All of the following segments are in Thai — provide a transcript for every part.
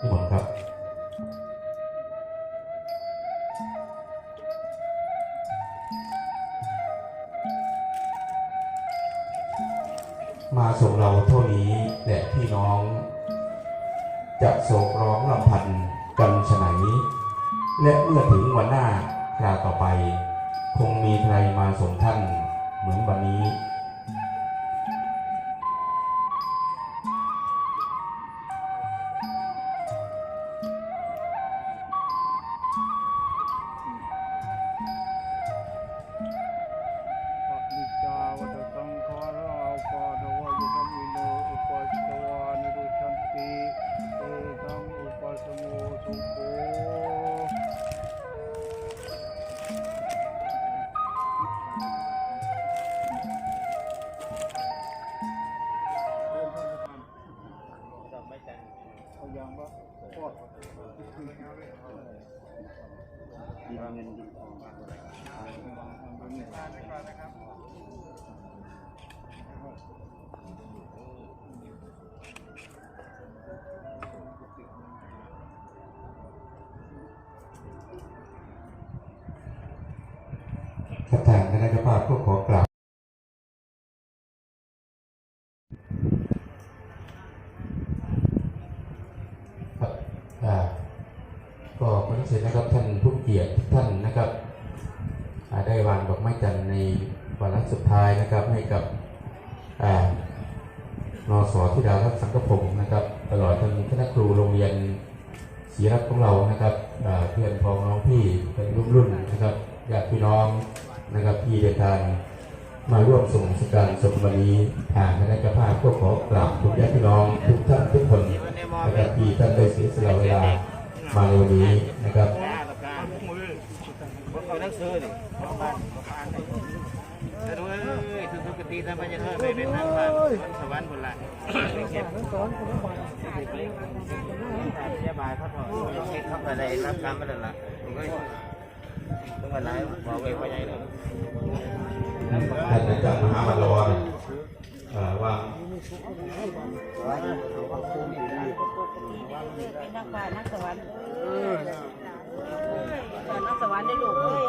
นิมนครับมาส่งเราเท่านี้แหละพี่น้อง จะโศกร้องลำพันกันฉไหน และเมื่อถึงวันหน้าคราวต่อไป คงมีใครมาส่งท่านเหมือนวันนี้ ทางคณะเจ้าภาพก็ขอกราบครับอ่าก็ขอเชิญนะครับท่านผู้เกียรติท่านนะครับได้วางดอกไม้จันทร์ในวันรัสุดท้ายนะครับให้กับอ่านสที่ดาวทัพสังกพงศ์นะครับตลอดจนคณะครูโรงเรียนศรีรัตน์ของเรานะครับเพื่อนพ้องน้องพี่เป็นรุ่นรุ่นๆนะครับญาติพี่น้อง นะครับที่เดินทางมาร่วมส่งสการศพวันนี้ทางคณะเจ้าภาพก็ขอกราบทุกญาติพี่น้องทุกท่านทุกคนนะครับที่ท่านได้เสียสละเวลามาในวันนี้นะครับเขานักซื้อนี่เขาบ้านเขาบ้านนี่แต่ดูเอ้ยทุกทุกตีทำไปยังไงไปเป็นทางผ่านสวรรค์บนละเก็บพยาบาลเขาถอดเขาไปได้รับการมาแล้วล่ะ ผมก็ต้องมาไล่บอกเองว่าใหญ่เลยท่านอาจารย์มหาวันรอนเอ่อว่าเป็นนักป่านักสวรรค์เออนักสวรรค์ได้ลูกเอ้ย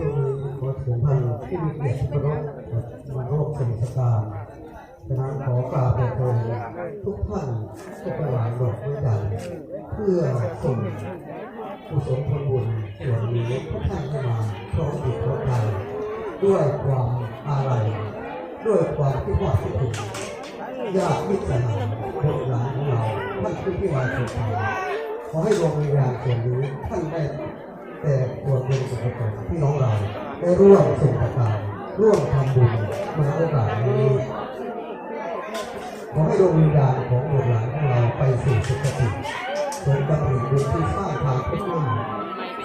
ครับช่วงนี้ขอเชิญท่านที่มีเกียรติเคารพมาร่วมสนุกสนานดังนั้นขอกราบเรียนทุกท่านทุกหลายดอกด้วยกัน เพื่อส่งกุศลผลบุญส่วนนี้ทุกท่านมาพร้อมจิตพร้อมใจด้วยความอาลัยด้วยความที่ว่าคิดถึงญาติมิตรสหายคนหลานของเราท่านผู้ที่วาสุขขอให้ดวงวิญญาณส่วนนี้ท่านได้ แต่ควรเป็นสุขภาพพี่น้องเราได้ร่วมส่งประการร่วมทำบุญมาโอกาสนี้ขอให้ดวงวิญญาณของบุตรหลานของเราไปสู่สุคติสมกับผลบุญที่สร้างทางพุทธม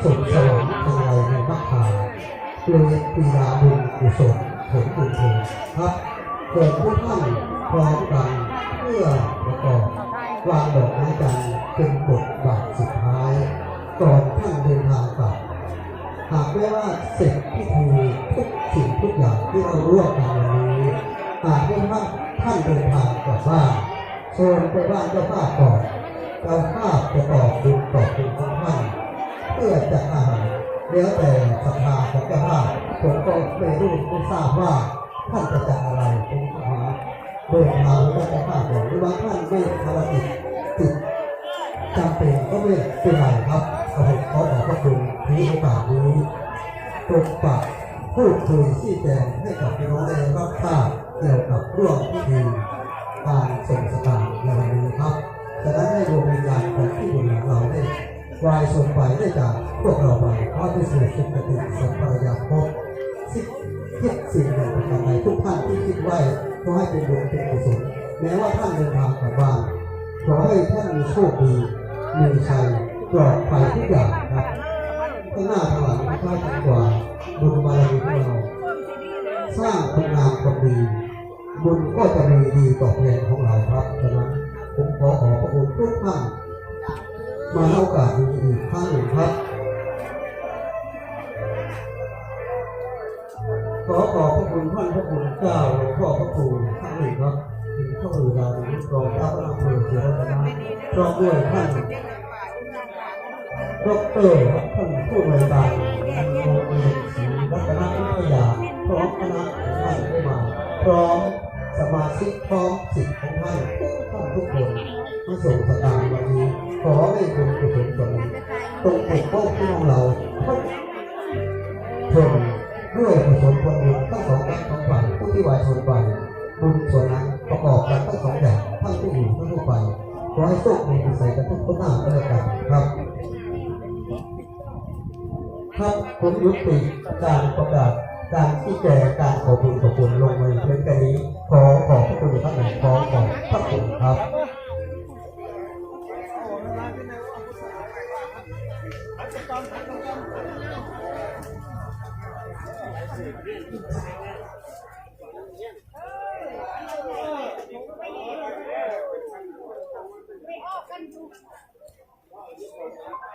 ส่งสวรรค์ทางไรในมรรคาโดยปีดาบุญกุศลผลบุญเถิดครับเกิดผู้ท่านพร้อมกันเพื่อประกอบวางดอกไม้จันทร์เป็นบทบาทสุดท้าย ก่อนท่านเดินทางกลับหากได้ว่าเสร็จพิธีทุกสิ่งทุกอย่างที่เราร่วมกันวันนี้หากได้ว่าท่านเดินทางกลับบ้านเชิญไปบ้านเจ้าภาพก่อนเจ้าภาพจะตอบบุญตอบคุณของท่านเพื่อจะอาหารแล้วแต่ศรัทธาของเจ้าภาพผมก็ไม่รู้ไม่ทราบว่าท่านจะจัดอะไรผมหาเดินทางแล้วเจ้าภาพบอกหรือว่าท่านไม่ภารกิจติดจำเป็นก็ไม่เป็นไรครับ ขอขอขอบพระคุณที่โอกาสนี้ตรงปากพูดคุยชี้แจงให้กับพี่น้องได้รับทราบเกี่ยวกับร่วมพิธีการส่งสตางค์ในวันนี้ครับจากนั้นให้ดวงวิญญาณของที่บุญของเราได้วายส่งไปได้จากพวกเราไปขอไปสู่สุคติสัมปรายาภพสิคิดสิ่งใดประการใดทุกท่านที่คิดไว้ก็ให้เป็นบุญเป็นกุศลแม้ว่าท่านเดินทางกลับบ้านขอให้ท่านมีโชคดีมีชัย ปลอดภัยทุกอย่างครับข้างหน้าข้างหลังข้างซ้ายข้างขวาบุญบารมีของเราสร้างคุณงามความดีบุญก็จะมีดีต่อบแทนของเราครับฉะนั้นผมขอขอบพระคุณทุกท่านมาในโอกาสนี้อีกครั้งหนึ่งครับขอขอบพระคุณท่านพระคุณเจ้าหลวงพ่อพระครูท่านหนึ่งครับถึงข้าราชการองทัพอำเภอเชียงรายพร้อมด้วยท่าน เตอรท่านผู้บริการโรงเรียนศรีรัตนวิทยาพร้อมคณะท่านได้มาพร้อมสมาชิกพร้อมสิทธิ์ของท่านทุกท่านทุกคนมาส่งสการวันนี้ขอให้บุญกุศลส่วนนี้ตรงปกป้องพี่น้องเราทุกชนด้วยกุศลผลบุญทั้งสองด้านของฝ่ายผู้ที่วายชนไปบุญส่วนนั้นประกอบกันทั้งสองอย่างทั้งผู้อยู่ทั้งผู้ไปขอให้โชคดีใส่กันทุกคนหน้าด้วยกันครับ ครับผมยุติการประกาศการที่แจงการขอบคุณขอบคุณลงในเรื่องแค่นี้ขอขอบพระคุณท่านหนึ่งขอขอบพระคุณครับครับลำดั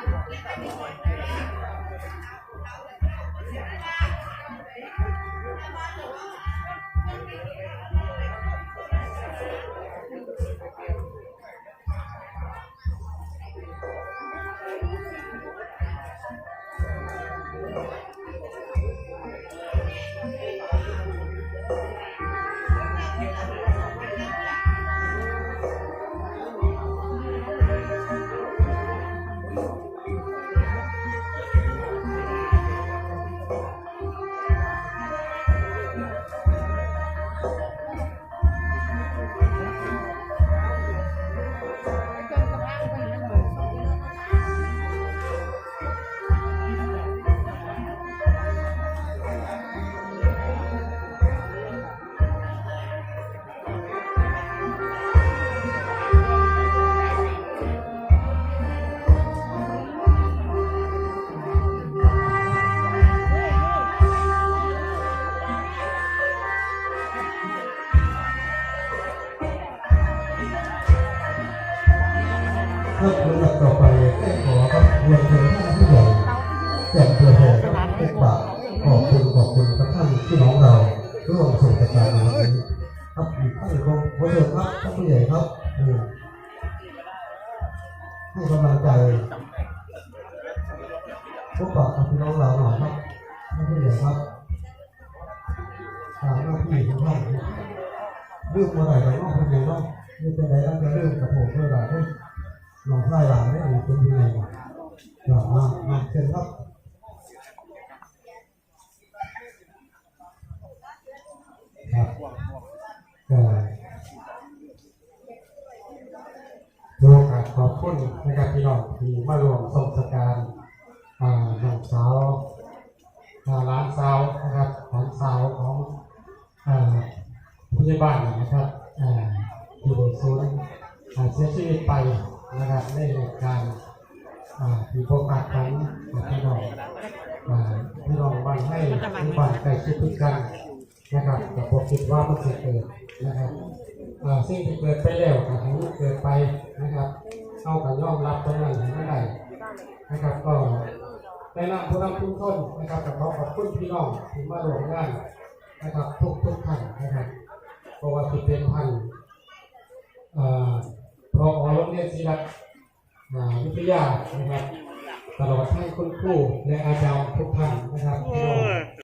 บต่อไปได้ขอครับเรียนเชิญท่านผู้ใหญ่แก่ตัวแทนทุกปาขอบคุณขอบคุณทุกท่านที่น้องเราร่วมส่งประการในวันนี้ครับอีกท่านของขอเชิญครับท่านผู้ใหญ่ครับให้กำลังใจพบปะกับพี่น้องเราหน่อยครับท่านผู้ใหญ่ครับตามหน้าที่ของท่านเรื่องเมื่อไหร่เราต้องเป็นยังไงนี่เป็นไรแล้วจะเรื่องกับผมเมื่อไหร่ ลวงพ่อหลานได้อยู่ตรงนี้เลยกลับมามาเชิญครับครับก็โอกาสขอบคุณนะครับพี่น้องที่มารวมส่งสการอ่าน้องสาวอ่าร้านสาวนะครับร้านสาวของผู้ใหญ่บ้านนะครับอ่าที่โดนศูนย์เสียชีวิตไป นะครับในเหตุการณ์ผีโพบปะครั้งพี่น้องพี่น้องบ้านให้ที่บ้านใกล้ชิดกันนะครับแต่ผมคิดว่ามันจะเกิดนะครับสิ่งที่เกิดไปแล้วก็ให้มันเกิดไปนะครับเอากับยอมรับตรงนั้นให้ไม่ได้นะครับก็ในนามผู้นำทุกคนนะครับก็ขอขอบคุณพี่น้องที่มาร่วมงานนะครับทุกทุกท่านนะครับเพราะว่าที่เป็นพันอ่า พอโรงเรียนศรีรัตน์อ่าวิทยานะครับตลอดทั้งคุณครูและอาจารย์ทุกท่านนะครับ